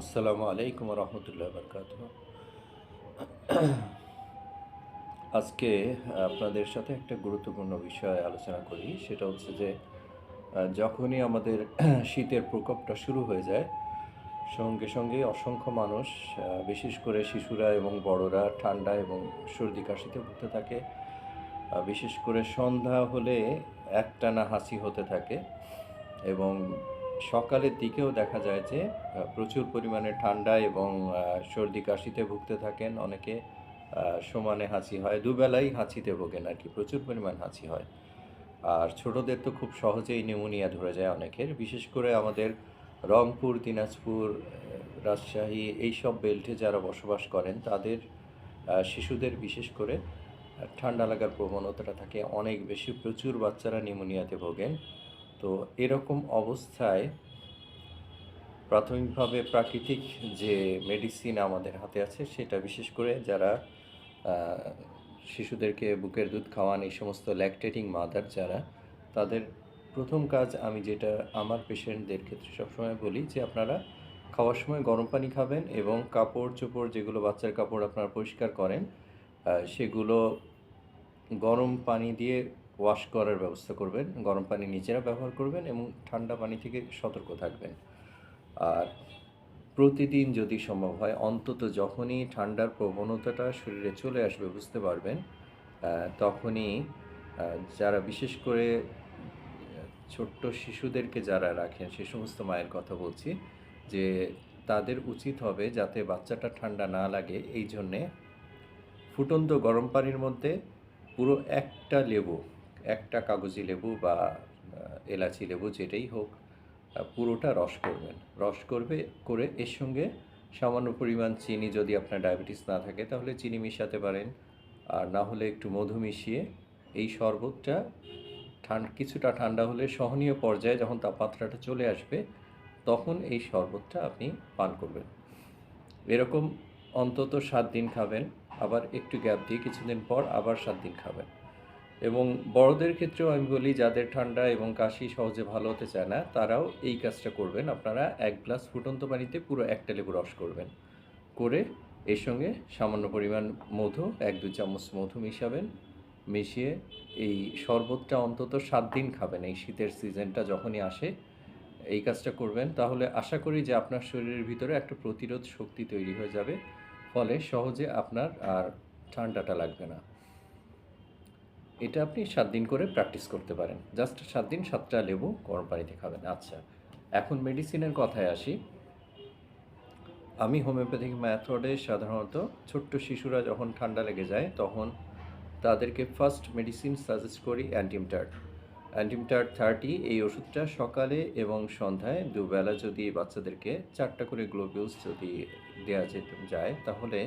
আসসালামু আলাইকুম রহমতুল্লাহ বরকাত আজকে আপনাদের সাথে একটা গুরুত্বপূর্ণ বিষয় আলোচনা করি। সেটা হচ্ছে যে, যখনই আমাদের শীতের প্রকোপটা শুরু হয়ে যায়, সঙ্গে সঙ্গে অসংখ্য মানুষ, বিশেষ করে শিশুরা এবং বড়রা ঠান্ডা এবং সর্দি কাশিতে ভুগতে থাকে। বিশেষ করে সন্ধ্যা হলে একটানা হাসি হতে থাকে এবং সকালের দিকেও দেখা যায় যে প্রচুর পরিমাণে ঠান্ডা এবং সর্দি কাশিতে ভুগতে থাকেন। অনেকে সমানে হাঁচি হয়, দুবেলাই হাঁচিতে ভোগেন আর কি, প্রচুর পরিমাণ হাঁচি হয়। আর ছোটদের তো খুব সহজেই নিউমোনিয়া ধরে যায় অনেকের। বিশেষ করে আমাদের রংপুর, দিনাজপুর রাজশাহী এইসব বেল্টে যারা বসবাস করেন, তাদের শিশুদের বিশেষ করে ঠান্ডা লাগার প্রবণতাটা থাকে। অনেক বেশি, প্রচুর বাচ্চারা নিউমোনিয়াতে ভোগেন। তো এরকম অবস্থায় প্রাথমিকভাবে প্রাকৃতিক যে মেডিসিন আমাদের হাতে আছে, সেটা বিশেষ করে যারা শিশুদেরকে বুকের দুধ খাওয়ান, এই সমস্ত ল্যাকটেটিং মাদার যারা, তাদের প্রথম কাজ আমি যেটা আমার পেশেন্টদের ক্ষেত্রে সবসময় বলি যে আপনারা খাওয়ার সময় গরম পানি খাবেন এবং কাপড় চোপড় যেগুলো বাচ্চার কাপড় আপনারা পরিষ্কার করেন সেগুলো গরম পানি দিয়ে ওয়াশ করার ব্যবস্থা করবেন, গরম পানি নিজেরা ব্যবহার করবেন এবং ঠান্ডা পানি থেকে সতর্ক থাকবেন। আর প্রতিদিন যদি সম্ভব হয়, অন্তত যখনই ঠান্ডার প্রবণতাটা শরীরে চলে আসবে, বুঝতে পারবেন তখনই যারা বিশেষ করে ছোট্ট শিশুদেরকে যারা রাখেন, সে সমস্ত মায়ের কথা বলছি, যে তাদের উচিত হবে যাতে বাচ্চাটা ঠান্ডা না লাগে। এই জন্যে ফুটন্ত গরম পানির মধ্যে পুরো একটা লেবু একটা কাগজি লেবু বা এলাচি লেবু যেটাই হোক পুরোটা রস করবেন। রস করবে, করে এর সঙ্গে সামান্য পরিমাণ চিনি যদি আপনার ডায়াবেটিস না থাকে, তাহলে চিনি মিশাতে পারেন। আর না হলে একটু মধু মিশিয়ে এই শরবতটা ঠান্ডা কিছুটা ঠান্ডা হলে সহনীয় পর্যায়ে যখন তাপমাত্রাটা চলে আসবে, তখন এই শরবতটা আপনি পান করবেন। এরকম অন্তত সাত দিন খাবেন, আবার একটু গ্যাপ দিয়ে কিছুদিন পর আবার সাত দিন খাবেন। এবং বড়দের ক্ষেত্রেও আমি বলি, যাদের ঠান্ডা এবং কাশি সহজে ভালো হতে চায় না, তারাও এই কাজটা করবেন। আপনারা এক গ্লাস ফুটন্ত পানিতে পুরো একটা লেবু রস করবেন। করে এর সঙ্গে সামান্য পরিমাণ মধু, এক দু চামচ মধু মিশাবেন। মিশিয়ে এই শরবতটা অন্তত সাত দিন খাবেন। এই শীতের সিজনটা যখনই আসে, এই কাজটা করবেন। তাহলে আশা করি যে আপনার শরীরের ভিতরে একটা প্রতিরোধ শক্তি তৈরি হয়ে যাবে। ফলে সহজে আপনার আর ঠান্ডাটা লাগবে না। এটা আপনি সাত দিন করে প্র্যাকটিস করতে পারেন। জাস্ট সাত দিন সাতটা লেবু গরম পানিতে খাবেন। আচ্ছা এখন মেডিসিনের কথায় আসি। আমি হোমিওপ্যাথিক ম্যাথডে সাধারণত ছোট্ট শিশুরা যখন ঠান্ডা লেগে যায়, তখন তাদেরকে ফার্স্ট মেডিসিন সাজেস্ট করি অ্যান্টিমটার অ্যান্টিমটার থার্টি এই ওষুধটা সকালে এবং সন্ধ্যায় দুবেলা যদি বাচ্চাদেরকে চারটা করে গ্লোবিউলস যদি দেওয়া যেত যায়, তাহলে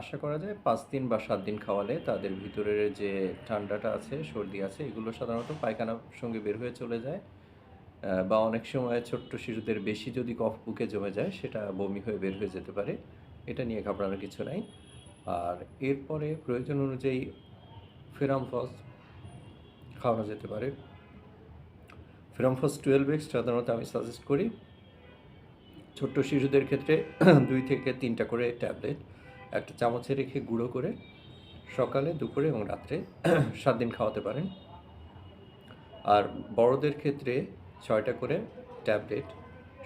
আশা করা যায় পাঁচ দিন বা সাত দিন খাওয়ালে তাদের ভিতরের যে ঠান্ডাটা আছে, সর্দি আছে, এগুলো সাধারণত পায়খানার সঙ্গে বের হয়ে চলে যায়। বা অনেক সময় ছোট্ট শিশুদের বেশি যদি কফ বুকে জমে যায়, সেটা বমি হয়ে বের হয়ে যেতে পারে। এটা নিয়ে ঘাবড়ানোর কিছু নাই। আর এরপরে প্রয়োজন অনুযায়ী ফেরামফস খাওয়ানো যেতে পারে। ফেরামফস টুয়েলভ এক্স সাধারণত আমি সাজেস্ট করি ছোট্ট শিশুদের ক্ষেত্রে দুই থেকে তিনটা করে ট্যাবলেট। একটা চামচে রেখে গুঁড়ো করে সকালে, দুপুরে এবং রাত্রে সাত দিন খাওয়াতে পারেন। আর বড়দের ক্ষেত্রে ছয়টা করে ট্যাবলেট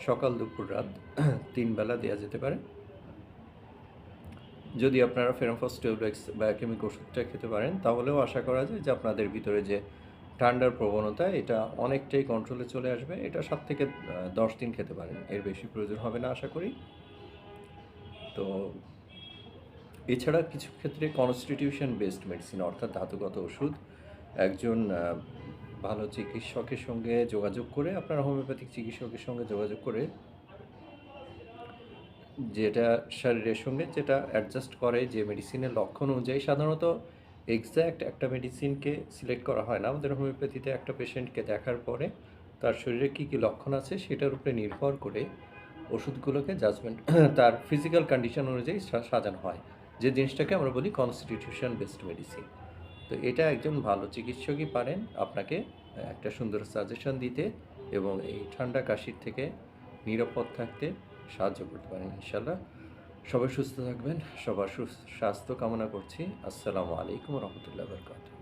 সকাল, দুপুর, রাত তিন বেলা দেওয়া যেতে পারে। যদি আপনারা ফেরামফস টুয়েলভেক্স বা কেমিক ওষুধটা খেতে পারেন, তাহলেও আশা করা যায় যে আপনাদের ভিতরে যে ঠান্ডার প্রবণতা, এটা অনেকটাই কন্ট্রোলে চলে আসবে। এটা সাত থেকে দশ দিন খেতে পারেন। এর বেশি প্রয়োজন হবে না, আশা করি। তো এছাড়া কিছু ক্ষেত্রে কনস্টিটিউশন বেসড মেডিসিন অর্থাৎ ধাতুগত ওষুধ। একজন ভালো চিকিৎসকের সঙ্গে যোগাযোগ করে, আপনার হোমিওপ্যাথিক চিকিৎসকের সঙ্গে যোগাযোগ করে, যেটা শরীরের সঙ্গে যেটা অ্যাডজাস্ট করে যে মেডিসিনের লক্ষণ অনুযায়ী, সাধারণত এক্স্যাক্ট একটা মেডিসিনকে সিলেক্ট করা হয় না। আমাদের হোমিওপ্যাথিতে একটা পেশেন্টকে দেখার পরে তার শরীরে কী কী লক্ষণ আছে, সেটার উপরে নির্ভর করে ওষুধগুলোকে জাজমেন্ট তার ফিজিক্যাল কন্ডিশন অনুযায়ী সাজানো হয়। যে জিনিসটাকে আমরা বলি কনস্টিটিউশন বেসড মেডিসিন তো এটা একজন ভালো চিকিৎসকই পারেন আপনাকে একটা সুন্দর সাজেশন দিতে এবং এই ঠান্ডা কাশির থেকে নিরাপদ থাকতে সাহায্য করতে পারেন ইনশাল্লাহ সবাই সুস্থ থাকবেন, সবার সুস্থ, স্বাস্থ্য কামনা করছি। আসসালামু আলাইকুম রহমতুল্লাহ বরকাত